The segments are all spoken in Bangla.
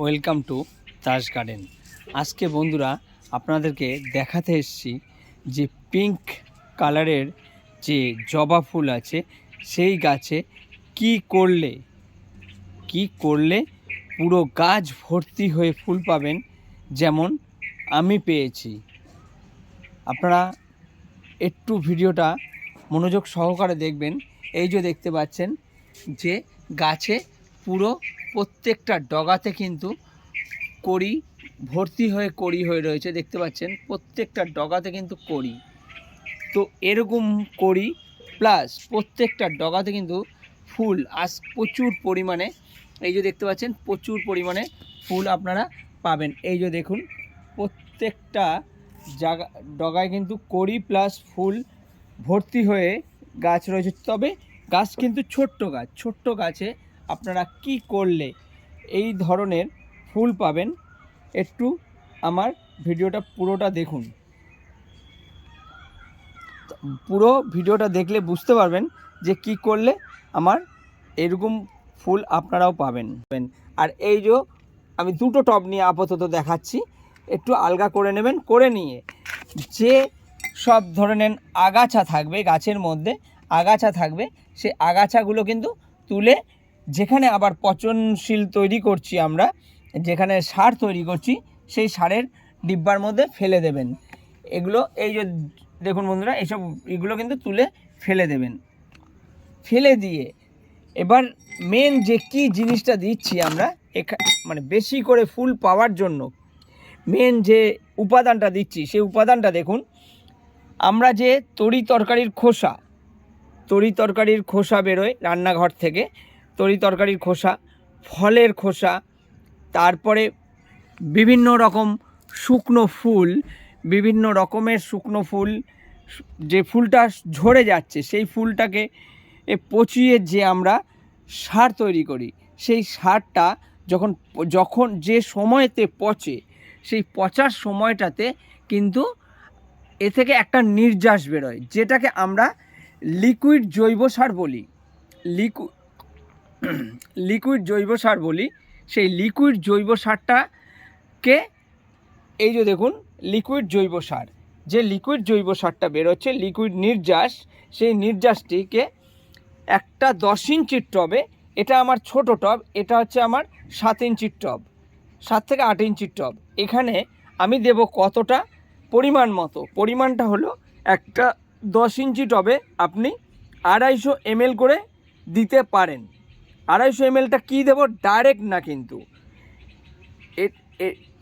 Welcome to Taj garden. আজকে বন্ধুরা আপনাদেরকে দেখাতে এসেছি যে পিঙ্ক কালারের যে জবা ফুল আছে, সেই গাছে কি করলে কি করলে পুরো গাছ ভর্তি হয়ে ফুল পাবেন যেমন আমি পেয়েছি। আপনারা একটু ভিডিওটা মনোযোগ সহকারে দেখবেন। এই যে দেখতে পাচ্ছেন যে গাছে পুরো প্রত্যেকটা ডগাতে কিন্তু কড়ি, ভর্তি হয়ে কড়ি হয়ে রয়েছে, দেখতে পাচ্ছেন? প্রত্যেকটা ডগাতে কিন্তু কড়ি। তো এরকম কড়ি, প্লাস প্রত্যেকটা ডগাতে কিন্তু ফুল আজ প্রচুর পরিমাণে, এই যে দেখতে পাচ্ছেন, প্রচুর পরিমাণে ফুল আপনারা পাবেন। এই যে দেখুন, প্রত্যেকটা জায়গা ডগায় কিন্তু কড়ি প্লাস ফুল ভর্তি হয়ে গাছ রয়েছে। তবে গাছ কিন্তু ছোট্ট গাছ, ছোট্ট গাছে আপনারা কি করলে এই ধরনের ফুল পাবেন একটু আমার ভিডিওটা পুরোটা দেখুন। পুরো ভিডিওটা দেখলে বুঝতে পারবেন যে কি করলে আমার এরকম ফুল আপনারাও পাবেন। আর এই যে আমি দুটো টব নিয়ে আপাতত দেখাচ্ছি, একটু আলগা করে নেবেন, করে নিয়ে যে সব ধরে নেন আগাছা থাকবে গাছের মধ্যে, আগাছা থাকবে সেই আগাছাগুলো কিন্তু তুলে যেখানে আবার পচনশীল তৈরি করছি আমরা, যেখানে সার তৈরি করছি, সেই সারের ডিব্বার মধ্যে ফেলে দেবেন। এগুলো এই যে দেখুন বন্ধুরা এইসব এগুলো কিন্তু তুলে ফেলে দেবেন। ফেলে দিয়ে এবার মেন যে কি জিনিসটা দিচ্ছি আমরা, এখা মানে বেশি করে ফুল পাওয়ার জন্য মেন যে উপাদানটা দিচ্ছি, সেই উপাদানটা দেখুন, আমরা যে তরি তরকারির খোসা, তরি তরকারির খোসা বেরোয় রান্নাঘর থেকে তরি তরকারির খোসা, ফলের খোসা, তারপরে বিভিন্ন রকম শুকনো ফুল, বিভিন্ন রকমের শুকনো ফুল, যে ফুলটা ঝরে যাচ্ছে সেই ফুলটাকে পচিয়ে যে আমরা সার তৈরি করি, সেই সারটা যখন যখন যে সময়তে পচে, সেই পচার সময়টাতে কিন্তু এ থেকে একটা নির্যাস বেরোয়, যেটাকে আমরা লিকুইড জৈব সার বলি। লিকু লিকুইড জৈব সার বলি, সেই লিকুইড জৈব সারটাকে এই যে দেখুন, লিকুইড জৈব সার। যে লিকুইড জৈব সারটা বেরোচ্ছে, লিকুইড নির্যাস, সেই নির্যাসটিকে একটা দশ ইঞ্চির টবে, এটা আমার ছোট টব, এটা হচ্ছে আমার সাত ইঞ্চির টব, সাত থেকে আট ইঞ্চির টব। এখানে আমি দেব কতটা? পরিমাণ মতো। পরিমাণটা হলো একটা দশ ইঞ্চি টবে আপনি আড়াইশো এমএল করে দিতে পারেন। আড়াইশো এমএলটা কী দেবো? ডাইরেক্ট না কিন্তু।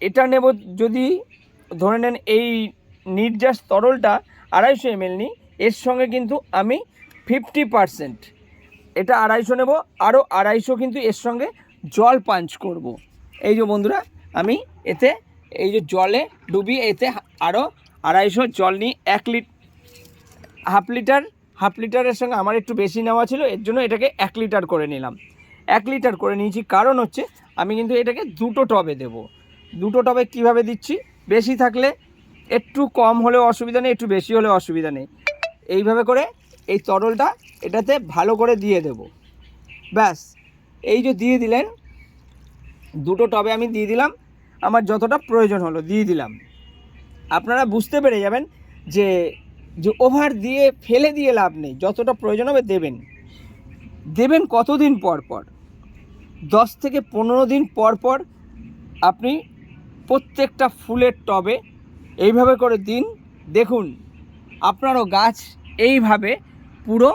এটা নেব যদি ধরে নেন এই নির্যাস তরলটা আড়াইশো এমএল নিই, এর সঙ্গে কিন্তু আমি ফিফটি পারসেন্ট এটা আড়াইশো নেব, আরও আড়াইশো কিন্তু এর সঙ্গে জল পাঞ্চ করব। এই যে বন্ধুরা, আমি এতে এই যে জলে ডুবিয়ে এতে আরও আড়াইশো জল নিই, এক লিট হাফ লিটার, হাফ লিটারের সঙ্গে আমার একটু বেশি নেওয়া ছিল, এর জন্য এটাকে এক লিটার করে নিলাম। এক লিটার করে নিয়েছি। কারণ হচ্ছে, আমি কিন্তু এটাকে দুটো টবে দেব। দুটো টবে কীভাবে দিচ্ছি? বেশি থাকলে একটু কম হলেও অসুবিধা নেই, একটু বেশি হলেও অসুবিধা নেই। এইভাবে করে এই তরলটা এটাতে ভালো করে দিয়ে দেব। ব্যাস, এই যে দিয়ে দিলেন, দুটো টবে আমি দিয়ে দিলাম। আমার যতটা প্রয়োজন হলো দিয়ে দিলাম। আপনারা বুঝতে পেরে যাবেন যে যে ওভার দিয়ে ফেলে দিয়ে লাভ নেই। যতটা প্রয়োজন হবে দেবেন। দেবেন কতদিন পর পর? দশ থেকে পনেরো দিন পর পর আপনি প্রত্যেকটা ফুলের টবে এইভাবে করে দিন। দেখুন, আপনারও গাছ এইভাবে পুরো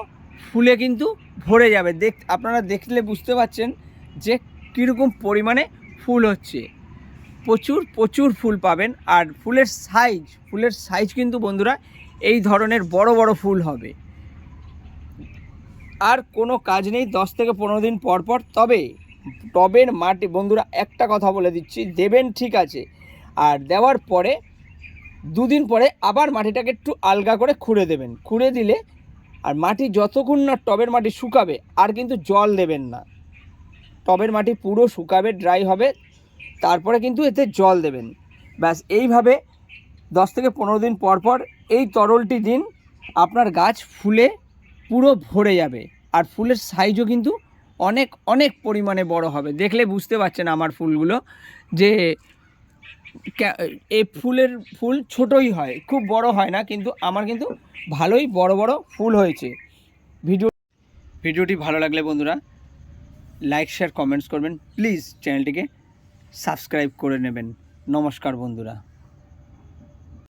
ফুলে কিন্তু ভরে যাবে। দেখ, আপনারা দেখলে বুঝতে পারছেন যে কীরকম পরিমাণে ফুল হচ্ছে। প্রচুর প্রচুর ফুল পাবেন আর ফুলের সাইজ ফুলের সাইজ কিন্তু বন্ধুরা এই ধরনের বড় বড় ফুল হবে। আর কোনো কাজ নেই দশ থেকে পনেরো দিন পর পর। তবে টবের মাটি, বন্ধুরা একটা কথা বলে দিচ্ছি, দেবেন ঠিক আছে। আর দেওয়ার পরে, দুদিন পরে আবার মাটিটাকে একটু আলগা করে খুঁড়ে দেবেন। খুঁড়ে দিলে আর মাটি যতক্ষণ না টবের মাটি শুকাবে, আর কিন্তু জল দেবেন না। টবের মাটি পুরো শুকাবে ড্রাই হবে, তারপরে কিন্তু এতে জল দেবেন। ব্যাস, এইভাবে দশ থেকে পনেরো দিন পর পর এই তরলটি দিন, আপনার গাছ ফুলে পুরো ভরে যাবে। আর ফুলের সাইজও কিন্তু অনেক অনেক পরিমাণে বড় হবে। দেখলে বুঝতে পারছেন আমার ফুলগুলো যে এই ফুলের ফুল ছোটই হয়, খুব বড় হয় না, কিন্তু আমার কিন্তু ভালোই বড় বড় ফুল হয়েছে। ভিডিও, ভিডিওটি ভালো লাগলে বন্ধুরা, লাইক, শেয়ার, কমেন্টস করবেন। প্লিজ চ্যানেলটিকে সাবস্ক্রাইব করে নেবেন। নমস্কার বন্ধুরা।